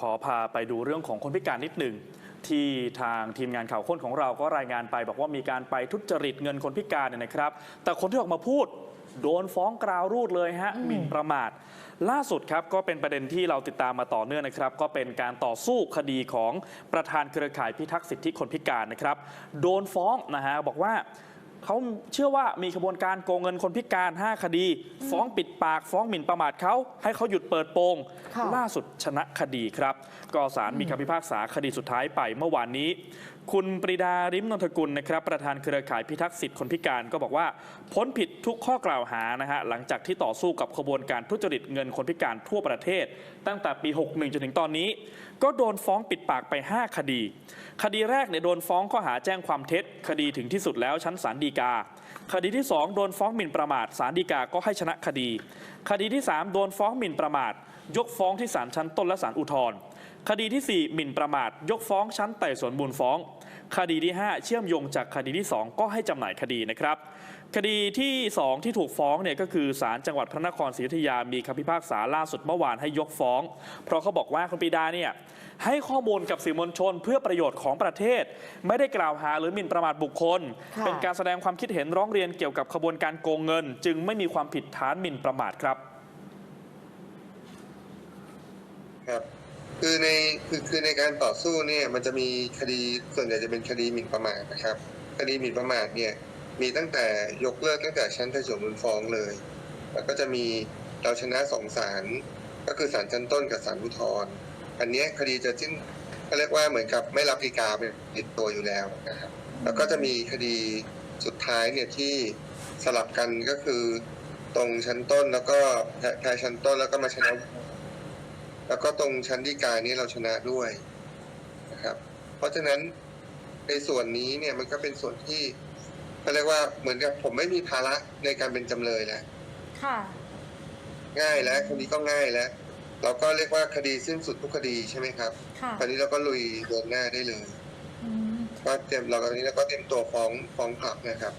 ขอพาไปดูเรื่องของคนพิการนิดหนึ่งที่ทางทีมงานข่าวค้นของเราก็รายงานไป บอกว่ามีการไปทุจริตเงินคนพิการเนี่ยนะครับ แต่คนที่ออกมาพูดโดนฟ้องกราวรูดเลยฮะหมิ่นประมาท ล่าสุดครับก็เป็นประเด็นที่เราติดตามมาต่อเนื่องนะครับ ก็เป็นการต่อสู้คดีของประธานเครือข่ายพิทักษ์สิทธิคนพิการนะครับ โดนฟ้องนะฮะบอกว่า เขาเชื่อว่ามีขบวนการโกงเงินคนพิการ 5 คดี ฟ้องปิดปาก ฟ้องหมิ่นประมาทเขาให้เขาหยุดเปิดโปง ค่ะล่าสุดชนะคดีครับ ก็ศาลมีคำพิพากษาคดีสุดท้ายไปเมื่อวานนี้ คุณปรีดาริมนนทกุลนะครับ ประธานเครือข่ายพิทักษ์สิทธิคนพิการก็บอกว่า พ้นผิดทุกข้อกล่าวหานะฮะหลังจากที่ต่อสู้กับขบวนการทุจริตเงินคนพิการทั่วประเทศ ตั้งแต่ปี 61 จนถึงตอนนี้ ก็โดนฟ้องปิดปากไป 5 คดี คดีแรกเนี่ยโดนฟ้องข้อหาแจ้งความเท็จ คดีถึงที่สุดแล้วชั้นศาลฎีกา คดีที่ 2 โดนฟ้องหมิ่นประมาทศาลฎีกาก็ให้ชนะคดี คดีที่ 3 โดนฟ้องหมิ่นประมาท ยกฟ้องที่ศาลชั้นต้นและศาลอุทธรณ์คดีที่ 4 หมิ่นประมาท ยกฟ้องชั้นไต่สวนมูลฟ้อง คดีที่ 5 เชื่อมโยงจากคดีที่ 2 ก็ให้จำหน่ายคดีนะครับ คดีที่ 2 ที่ถูกฟ้องเนี่ยก็คือศาลจังหวัดพระนครศรีอยุธยามีคำพิพากษาล่าสุดเมื่อวานให้ยกฟ้อง เพราะเขาบอกว่าคุณปรีดาเนี่ยให้ข้อมูลกับสื่อมวลชนเพื่อประโยชน์ของประเทศ ไม่ได้กล่าวหาหรือหมิ่นประมาทบุคคลค่ะเป็นการแสดงความคิดเห็นร้องเรียนเกี่ยวกับขบวนการโกงเงิน จึงไม่มีความผิดฐานหมิ่นประมาทครับครับคือในคือคือในการต่อสู้เนี่ยมันจะมีคดีส่วนใหญ่จะเป็นคดีหมิ่นประมาทนะครับคดีหมิ่นประมาทเนี่ยมีตั้งแต่ยกเลิกตั้งแต่ชั้นไต่สวนมูลฟ้องเลย แล้วก็จะมีเราชนะสองศาลก็คือศาลชั้นต้นกับศาลอุทธรณ์อันนี้คดีจะสิ้นก็เรียกว่าเหมือนกับไม่รับฎีกาเป็นติดตัวอยู่แล้วนะครับแล้วก็จะมีคดี สุดท้ายเนี่ยที่สลับกันก็คือตรงชั้นต้นแล้วก็แพ้แพ้ชั้นต้นแล้วก็มาชนะ แล้วก็ตรงชั้นฎีกานี้เราชนะด้วยนะครับ เพราะฉะนั้นในส่วนนี้เนี่ยมันก็เป็นส่วนที่เขาเรียกว่าเหมือนกับผมไม่มีภาระในการเป็นจำเลยแล้วค่ะ ง่ายแล้วคดีก็ง่ายแล้ว เราก็เรียกว่าคดีสิ้นสุดทุกคดีใช่ไหมครับ ค่ะ คราวนี้เราก็ลุยเดินหน้าได้เลยอืม ก็เตรียมเราตอนนี้เราก็เตรียมตัวฟ้องฟ้องกลับนะครับ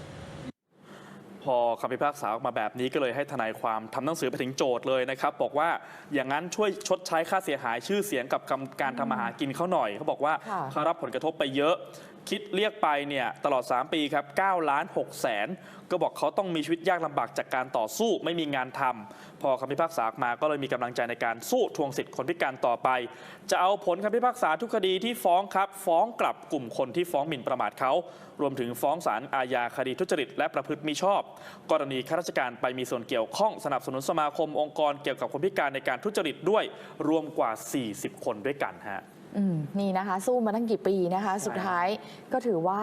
พอคำพิพากษาออกมาแบบนี้ก็เลยให้ทนายความทำหนังสือไปถึงโจทย์เลยนะครับ บอกว่าอย่างนั้นช่วยชดใช้ค่าเสียหายชื่อเสียงกับกำการทำมาหากินเขาหน่อย เขาบอกว่าค่ะ เขารับผลกระทบไปเยอะ คิดเรียกไปเนี่ยตลอด 3 ปีครับ9ล้าน6แสนก็บอกเขาต้องมีชีวิตยากลำบากจากการต่อสู้ไม่มีงานทำพอคำพิพากษาออกมาก็เลยมีกำลังใจในการสู้ทวงสิทธิ์คนพิการต่อไป จะเอาผลคำพิพากษาทุกคดีที่ฟ้องครับฟ้องกลับกลุ่มคนที่ฟ้องหมิ่นประมาทเขา รวมถึงฟ้องศาลอาญาคดีทุจริต และประพฤติมิชอบ กรณีข้าราชการไปมีส่วนเกี่ยวข้องสนับสนุนสมาคมองค์กรเกี่ยวกับคนพิการในการทุจริตด้วย รวมกว่า 40 คนด้วยกันฮะ อืมนี่นะคะ สู้มาตั้งกี่ปีนะคะ สุดท้ายก็ถือว่า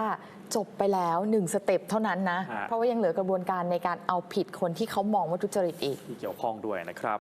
จบไปแล้วหนึ่งสเต็ปเท่านั้นนะ ฮะ เพราะว่ายังเหลือกระบวนการในการเอาผิดคนที่เขามองว่าทุจริตอีก ที่เกี่ยวข้องด้วยนะครับ